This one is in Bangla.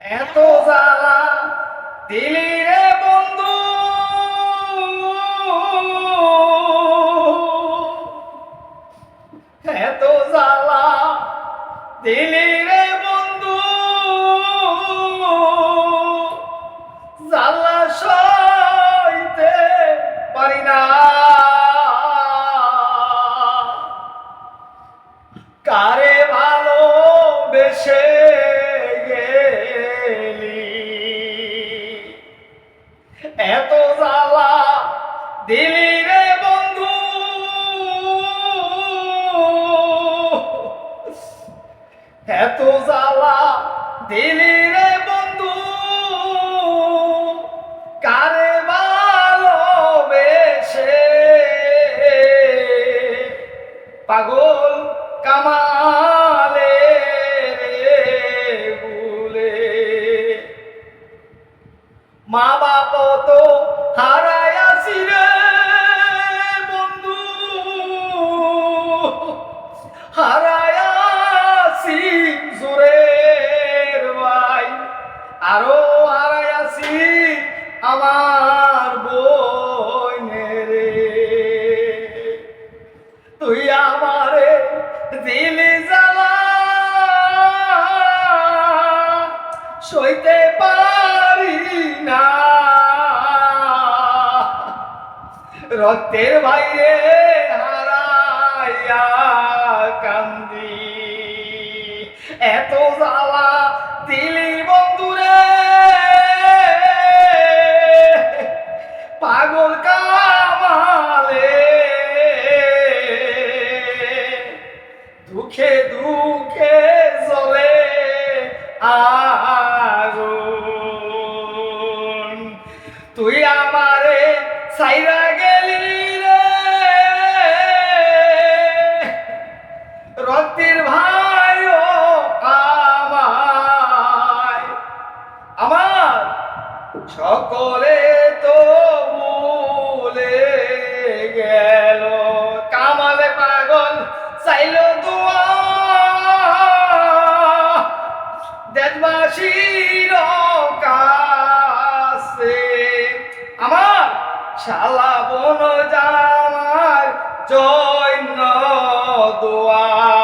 এত জ্বালা দিলি বন্ধু। এত জ্বালা দিলি বন্ধু। জ্বালা সইতে পারি না। কারে ভালো বেশে এত জ্বালা দিলি বন্ধু। এত জ্বালা দিলি রে বন্ধু। কারে ভালোবেসে? পাগল কামালে হারায়াছি জোরের ভাই। আরও হারায়াছি আমার বইনের। তুই আমারে দিলি জ্বালা, সইতে পারি না। রক্তের হারাইয়া কান্দি। এত জ্বালা দিলি বন্ধুরে। পাগল কামালে। দুঃখে দুঃখে জ্বলে আগুন। তুই আমারে সাইরা গেলি। সকলে তো ভুলে গেল। কামালে পাগল, চাইল দোয়া। দেশবাসীর কাছে আমার শালা বন জামার জৈন্য দোয়া।